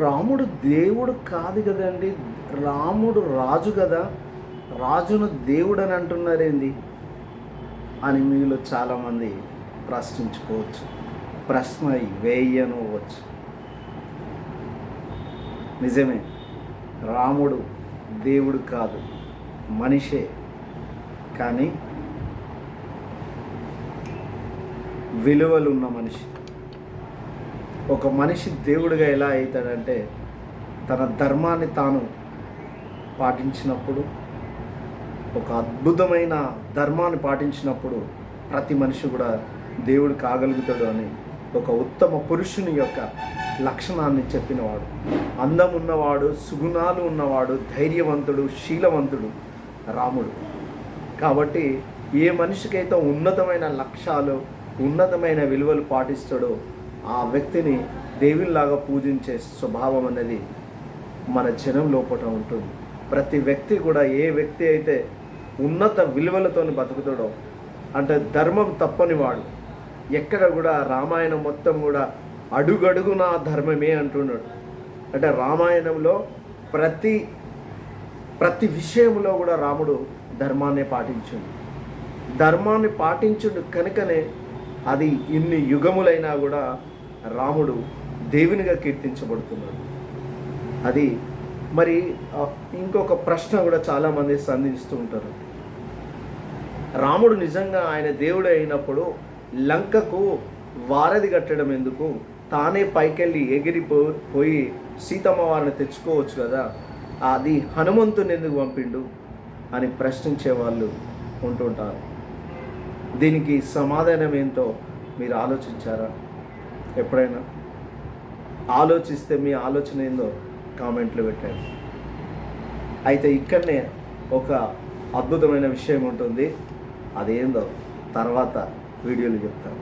రాముడు దేవుడు కాదు కదండి. రాముడు రాజు కదా. రాజును దేవుడు అని అంటున్నారేంది? అని మీలో చాలామంది ప్రశ్నించుకోవచ్చు. ప్రశ్న వేయనవచ్చు. నిజమే. రాముడు దేవుడు కాదు. మనిషే. కానీ విలువలున్న మనిషి. ఒక మనిషి దేవుడిగా ఎలా అవుతాడంటే తన ధర్మాన్ని తాను పాటించినప్పుడు ఒక అద్భుతమైన ధర్మాన్ని పాటించినప్పుడు ప్రతి మనిషి కూడా దేవుడు కాగలుగుతాడు అని ఒక ఉత్తమ పురుషుని యొక్క లక్షణాన్ని చెప్పినవాడు. అందం ఉన్నవాడు సుగుణాలు ఉన్నవాడు ధైర్యవంతుడు శీలవంతుడు రాముడు. కాబట్టి ఏ మనిషికైతే ఉన్నతమైన లక్ష్యాలు ఉన్నతమైన విలువలు పాటిస్తాడో ఆ వ్యక్తిని దేవునిలాగా పూజించే స్వభావం అనేది మన జనం లోపల ఉంటుంది. ప్రతి వ్యక్తి కూడా ఏ వ్యక్తి అయితే ఉన్నత విలువలతో బతుకుతాడో అంటే ధర్మం తప్పని వాడు ఎక్కడ కూడా రామాయణం మొత్తం కూడా అడుగడుగునా ధర్మమే అంటున్నాడు. అంటే రామాయణంలో ప్రతి ప్రతి విషయంలో కూడా రాముడు ధర్మాన్ని పాటించుండు. ధర్మాన్ని పాటించుడు కనుకనే అది ఇన్ని యుగములైనా కూడా రాముడు దేవునిగా కీర్తించబడుతున్నాడు. అది మరి ఇంకొక ప్రశ్న కూడా చాలామంది సంధిస్తూ ఉంటారు. రాముడు నిజంగా ఆయన దేవుడు అయినప్పుడు లంకకు వారధి కట్టడం ఎందుకు? తానే పైకెళ్ళి ఎగిరిపో పోయి సీతమ్మ వారిని తెచ్చుకోవచ్చు కదా అది హనుమంతుని ఎందుకు పంపిండు అని ప్రశ్నించే వాళ్ళు ఉంటుంటారు. దీనికి సమాధానం ఏంటో మీరు ఆలోచించారా? ఎప్పుడైనా ఆలోచిస్తే మీ ఆలోచన ఏందో కామెంట్లు పెట్టండి. అయితే ఇక్కడనే ఒక అద్భుతమైన విషయం ఉంటుంది. అదేందో తర్వాత వీడియోలు చెప్తాను.